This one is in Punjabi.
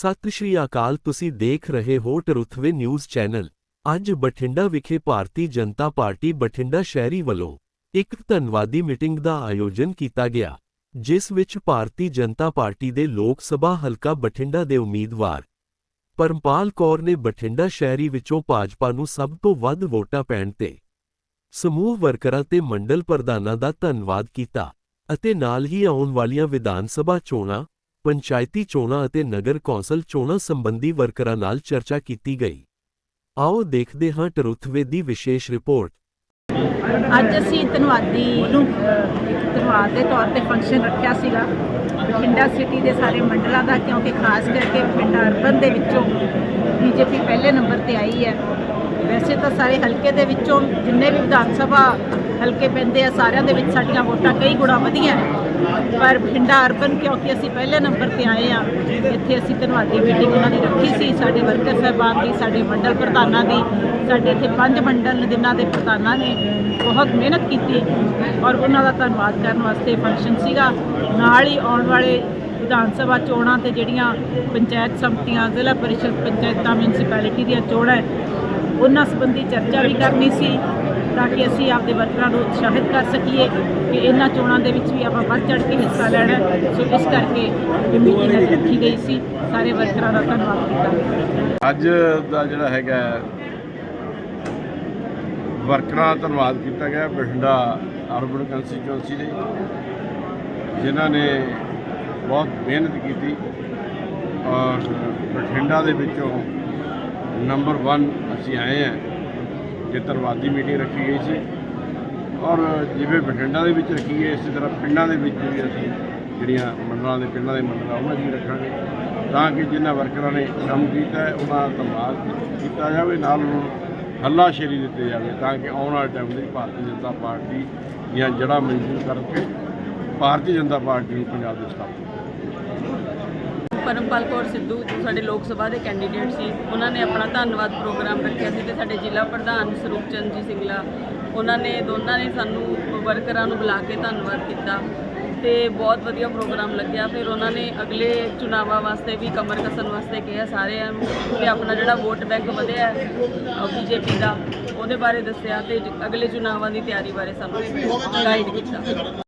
ਸਤਿ ਸ਼੍ਰੀ ਅਕਾਲ, ਤੁਸੀਂ ਦੇਖ ਰਹੇ ਹੋ ਟਰੁਥਵੇ ਨਿਊਜ਼ ਚੈਨਲ। ਅੱਜ ਬਠਿੰਡਾ ਵਿਖੇ ਭਾਰਤੀ ਜਨਤਾ ਪਾਰਟੀ ਬਠਿੰਡਾ ਸ਼ਹਿਰੀ ਵੱਲੋਂ ਇੱਕ ਧੰਨਵਾਦੀ ਮੀਟਿੰਗ ਦਾ ਆਯੋਜਨ ਕੀਤਾ ਗਿਆ, ਜਿਸ ਵਿੱਚ ਭਾਰਤੀ ਜਨਤਾ ਪਾਰਟੀ ਦੇ ਲੋਕ ਸਭਾ ਹਲਕਾ ਬਠਿੰਡਾ ਦੇ ਉਮੀਦਵਾਰ ਪਰਮਪਾਲ ਕੌਰ ਨੇ ਬਠਿੰਡਾ ਸ਼ਹਿਰੀ ਵਿੱਚੋਂ ਭਾਜਪਾ ਨੂੰ ਸਭ ਤੋਂ ਵੱਧ ਵੋਟਾਂ ਪੈਣ ਤੇ ਸਮੂਹ ਵਰਕਰਾਂ ਤੇ ਮੰਡਲ ਪ੍ਰਧਾਨਾਂ ਦਾ ਧੰਨਵਾਦ ਕੀਤਾ ਅਤੇ ਨਾਲ ਹੀ ਆਉਣ ਵਾਲੀਆਂ ਵਿਧਾਨ ਸਭਾ ਚੋਣਾਂ ਪੰਚਾਇਤੀ ਚੋਣਾਂ ਅਤੇ ਨਗਰ ਕੌਂਸਲ ਚੋਣਾਂ ਸੰਬੰਧੀ ਵਰਕਰਾਂ ਨਾਲ ਚਰਚਾ ਕੀਤੀ ਗਈ। ਆਓ ਦੇਖਦੇ ਹਾਂ ਟਰੁਥਵੇ ਦੀ ਵਿਸ਼ੇਸ਼ ਰਿਪੋਰਟ। ਅੱਜ ਅਸੀਂ ਧੰਨਵਾਦੀ ਧੰਨਵਾਦ ਦੇ ਤੌਰ ਤੇ ਫੰਕਸ਼ਨ ਰੱਖਿਆ ਸੀਗਾ। ਬਠਿੰਡਾ ਸਿਟੀ ਦੇ ਸਾਰੇ ਮੰਡਲਾਂ ਦਾ, ਕਿਉਂਕਿ ਖਾਸ ਕਰਕੇ ਬਠਿੰਡਾ ਅਰਬਨ ਦੇ ਵਿੱਚੋਂ ਬੀਜੇਪੀ ਪਹਿਲੇ ਨੰਬਰ ਤੇ ਆਈ ਹੈ। ਵੈਸੇ ਤਾਂ ਸਾਰੇ ਹਲਕੇ ਦੇ ਵਿੱਚੋਂ ਜਿੰਨੇ ਵੀ ਵਿਧਾਨ ਸਭਾ ਹਲਕੇ ਪੈਂਦੇ ਆ, ਸਾਰਿਆਂ ਦੇ ਵਿੱਚ ਸਾਡੀਆਂ ਵੋਟਾਂ, ਕਈ ਗੁਣਾ ਵਧੀਆਂ ਪਰ ਬਠਿੰਡਾ ਅਰਬਨ, ਕਿਉਂਕਿ ਅਸੀਂ ਪਹਿਲੇ ਨੰਬਰ ਤੇ ਆਏ ਆ, ਇੱਥੇ ਅਸੀਂ ਧੰਨਵਾਦੀ ਮੀਟਿੰਗ ਉਹਨਾਂ ਦੀ ਰੱਖੀ ਸੀ, ਸਾਡੇ ਵਰਕਰ ਸਾਹਿਬਾਨ ਦੀ, ਸਾਡੇ ਮੰਡਲ ਪ੍ਰਧਾਨਾਂ ਦੀ, ਸਾਡੇ ਇੱਥੇ ਪੰਜ ਮੰਡਲ ਜਿਨ੍ਹਾਂ ਦੇ ਪ੍ਰਧਾਨਾਂ ਨੇ ਬਹੁਤ ਮਿਹਨਤ ਕੀਤੀ ਔਰ ਉਹਨਾਂ ਦਾ ਧੰਨਵਾਦ ਕਰਨ ਵਾਸਤੇ ਫੰਕਸ਼ਨ ਸੀਗਾ। ਨਾਲ ਹੀ ਆਉਣ ਵਾਲੇ ਵਿਧਾਨ ਸਭਾ ਚੋਣਾਂ ਤੇ ਜਿਹੜੀਆਂ ਪੰਚਾਇਤ ਸੰਮਤੀਆਂ, ਜ਼ਿਲ੍ਹਾ ਪਰਿਸ਼ਦ, ਪੰਚਾਇਤਾਂ ਮਿਊਨਿਸਪੈਲਿਟੀ ਦੀਆਂ ਚੋਣਾਂ ਉਹਨਾਂ ਸੰਬੰਧੀ ਚਰਚਾ ਵੀ ਕਰਨੀ ਸੀ। ਤਾਂ ਕਿ ਅਸੀਂ ਆਪਦੇ ਵਰਕਰਾਂ ਨੂੰ ਉਤਸ਼ਾਹਿਤ ਕਰ ਸਕੀਏ ਕਿ ਇਹਨਾਂ ਚੋਣਾਂ ਦੇ ਵਿੱਚ ਵੀ ਆਪਾਂ ਵੱਧ ਚੜ੍ਹ ਕੇ ਹਿੱਸਾ ਲੈਣਾ ਸੋ ਇਸ ਕਰਕੇ ਇਹ ਮੀਟਿੰਗ ਰੱਖੀ ਗਈ ਸੀ। ਸਾਰੇ ਵਰਕਰਾਂ ਦਾ ਧੰਨਵਾਦ ਕੀਤਾ। ਅੱਜ ਦਾ ਜਿਹੜਾ ਹੈਗਾ ਵਰਕਰਾਂ ਦਾ ਧੰਨਵਾਦ ਕੀਤਾ ਗਿਆ ਬਠਿੰਡਾ ਅਰਬਨ ਕੰਸਟੀਚੁਐਂਸੀ ਦੇ, ਜਿਨ੍ਹਾਂ ਨੇ ਬਹੁਤ ਮਿਹਨਤ ਕੀਤੀ ਔਰ ਬਠਿੰਡਾ ਦੇ ਵਿੱਚੋਂ ਨੰਬਰ 1 ਅਸੀਂ ਆਏ ਹਾਂ। ਜੇ ਧੰਨਵਾਦੀ ਮੀਟਿੰਗ ਰੱਖੀ ਗਈ ਸੀ। ਔਰ ਜਿਵੇਂ ਬਠਿੰਡਾ ਦੇ ਵਿੱਚ ਰੱਖੀ ਹੈ ਇਸੇ ਤਰ੍ਹਾਂ ਪਿੰਡਾਂ ਦੇ ਵਿੱਚ ਵੀ ਅਸੀਂ ਜਿਹੜੀਆਂ ਮੰਡਲਾਂ ਦੇ, ਪਿੰਡਾਂ ਦੇ ਮੰਡਲਾਂ ਉਹਨਾਂ 'ਚ ਵੀ ਰੱਖਾਂਗੇ। ਤਾਂ ਕਿ ਜਿਨ੍ਹਾਂ ਵਰਕਰਾਂ ਨੇ ਕੰਮ ਕੀਤਾ ਹੈ, ਉਹਨਾਂ ਦਾ ਧੰਨਵਾਦ ਕੀਤਾ ਜਾਵੇ, ਨਾਲ ਉਹਨਾਂ ਨੂੰ ਹੱਲਾਸ਼ੇਰੀ ਦਿੱਤੀ ਜਾਵੇ, ਤਾਂ ਕਿ ਆਉਣ ਵਾਲੇ ਟਾਈਮ ਦੇ ਵਿੱਚ ਭਾਰਤੀ ਜਨਤਾ ਪਾਰਟੀ ਦੀਆਂ ਜੜ੍ਹਾਂ ਮਜ਼ਬੂਤ ਕਰਕੇ ਭਾਰਤੀ ਜਨਤਾ ਪਾਰਟੀ ਨੂੰ ਪੰਜਾਬ ਦੇ ਸਥਾਪਿਤ ਪਰਮਪਾਲ ਕੌਰ ਸਿੱਧੂ ਜੋ ਸਾਡੇ ਲੋਕ ਸਭਾ ਦੇ ਕੈਂਡੀਡੇਟ ਸੀ, ਉਹਨਾਂ ਨੇ ਆਪਣਾ ਧੰਨਵਾਦ ਪ੍ਰੋਗਰਾਮ ਰੱਖਿਆ ਸੀ ਤੇ ਸਾਡੇ ਜ਼ਿਲ੍ਹਾ ਪ੍ਰਧਾਨ ਸਰੂਪ ਚੰਦ ਜੀ ਸਿੰਗਲਾ, ਉਹਨਾਂ ਨੇ ਦੋਨਾਂ ਨੇ ਸਾਨੂੰ ਵਰਕਰਾਂ ਨੂੰ ਬੁਲਾ ਕੇ ਧੰਨਵਾਦ ਕੀਤਾ ਤੇ ਬਹੁਤ ਵਧੀਆ ਪ੍ਰੋਗਰਾਮ ਲੱਗਿਆ। ਫਿਰ ਉਹਨਾਂ ਨੇ ਅਗਲੇ ਚੁਣਾਵਾਂ ਵਾਸਤੇ ਵੀ ਕਮਰ ਕਸਣ ਵਾਸਤੇ ਕਿਹਾ ਸਾਰਿਆਂ ਨੂੰ ਕਿ ਆਪਣਾ ਜਿਹੜਾ ਵੋਟ ਬੈਂਕ ਵਧਿਆ ਬੀਜੇਪੀ ਦਾ, ਉਹਦੇ ਬਾਰੇ ਦੱਸਿਆ ਤੇ ਅਗਲੇ ਚੁਣਾਵਾਂ ਦੀ ਤਿਆਰੀ ਬਾਰੇ ਸਾਨੂੰ ਗਾਈਡ ਕੀਤਾ।